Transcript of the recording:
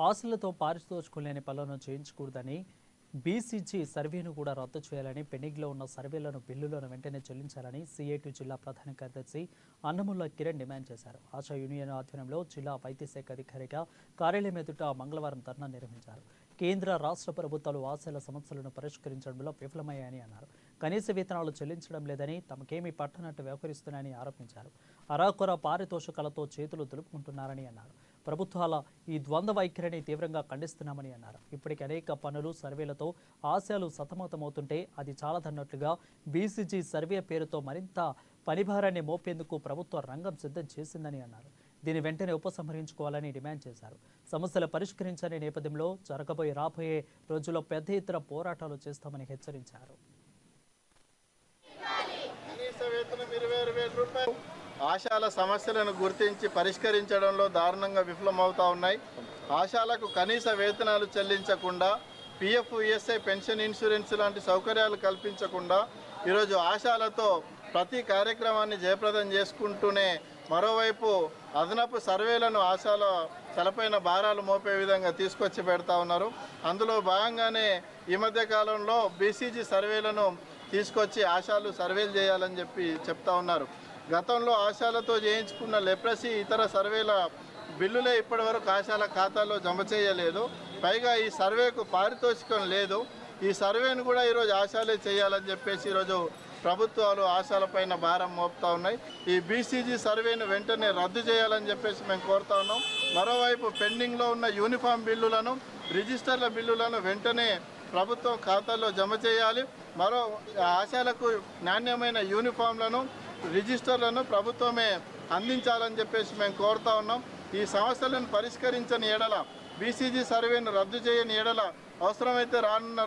ఆశలతో పారితోషికలేని పనులను చేయించకూడదని బీసీజీ సర్వేను కూడా రద్దు చేయాలని పెండింగ్లో ఉన్న సర్వేలను బిల్లులను వెంటనే చెల్లించాలని సిఐటి జిల్లా ప్రధాన కార్యదర్శి అన్నముల్ల కిరణ్ డిమాండ్ చేశారు. ఆశా యూనియన్ ఆధ్వర్యంలో జిల్లా వైద్యశాఖ అధికారిగా కార్యాలయం ఎదుట మంగళవారం ధర్నా నిర్వహించారు. కేంద్ర రాష్ట్ర ప్రభుత్వాలు ఆశల సమస్యలను పరిష్కరించడంలో విఫలమయ్యాయని అన్నారు. కనీస వేతనాలు చెల్లించడం లేదని తమకేమీ పట్టనట్టు వ్యవహరిస్తున్నాయని ఆరోపించారు. అరాకొర పారితోషికాలతో చేతులు దులుపుకుంటున్నారని అన్నారు. ప్రభుత్వాల ఈ ద్వంద్వ వైఖరిని తీవ్రంగా ఖండిస్తున్నామని అన్నారు. ఇప్పటికి అనేక పనులు సర్వేలతో ఆశయాలు సతమతమవుతుంటే అది చాలదన్నట్లుగా బీసీజీ సర్వే పేరుతో మరింత పనిభారాన్ని మోపేందుకు ప్రభుత్వ రంగం సిద్ధం చేసిందని అన్నారు. దీన్ని వెంటనే ఉపసంహరించుకోవాలని డిమాండ్ చేశారు. సమస్యలు పరిష్కరించని నేపథ్యంలో జరగబోయే రాబోయే రోజుల్లో పెద్ద ఎత్తున పోరాటాలు చేస్తామని హెచ్చరించారు. ఆశాల సమస్యలను గుర్తించి పరిష్కరించడంలో దారుణంగా విఫలమవుతా ఉన్నాయి. ఆశాలకు కనీస వేతనాలు చెల్లించకుండా పిఎఫ్ ఈఎస్ఐ పెన్షన్ ఇన్సూరెన్స్ లాంటి సౌకర్యాలు కల్పించకుండా ఈరోజు ఆశాలతో ప్రతి కార్యక్రమాన్ని జయప్రదం చేసుకుంటూనే మరోవైపు అదనపు సర్వేలను ఆశాల తలపైన భారాలు మోపే విధంగా తీసుకొచ్చి పెడతా ఉన్నారు. అందులో భాగంగానే ఈ మధ్య కాలంలో బీసీజీ సర్వేలను తీసుకొచ్చి ఆశాలు సర్వేలు చేయాలని చెప్పి చెప్తా ఉన్నారు. గతంలో ఆశాలతో చేయించుకున్న లెప్రసీ ఇతర సర్వేల బిల్లులే ఇప్పటివరకు ఆశాల ఖాతాలో జమ చేయలేదు. పైగా ఈ సర్వేకు పారితోషికం లేదు. ఈ సర్వేను కూడా ఈరోజు ఆశాలే చేయాలని చెప్పేసి ఈరోజు ప్రభుత్వాలు ఆశాలపైన భారం మోపుతా ఉన్నాయి. ఈ బీసీజీ సర్వేను వెంటనే రద్దు చేయాలని చెప్పేసి మేము కోరుతా ఉన్నాం. మరోవైపు పెండింగ్లో ఉన్న యూనిఫామ్ బిల్లులను రిజిస్టర్ల బిల్లులను వెంటనే ప్రభుత్వం ఖాతాలో జమ చేయాలి. మరో ఆశాలకు నాణ్యమైన యూనిఫామ్లను రిజిస్టర్లను ప్రభుత్వమే అందించాలని చెప్పేసి మేము కోరుతా ఉన్నాం. ఈ సమస్యలను పరిష్కరించని ఎడల బీసీజీ సర్వేను రద్దు చేయని ఎడల అవసరమైతే రానున్న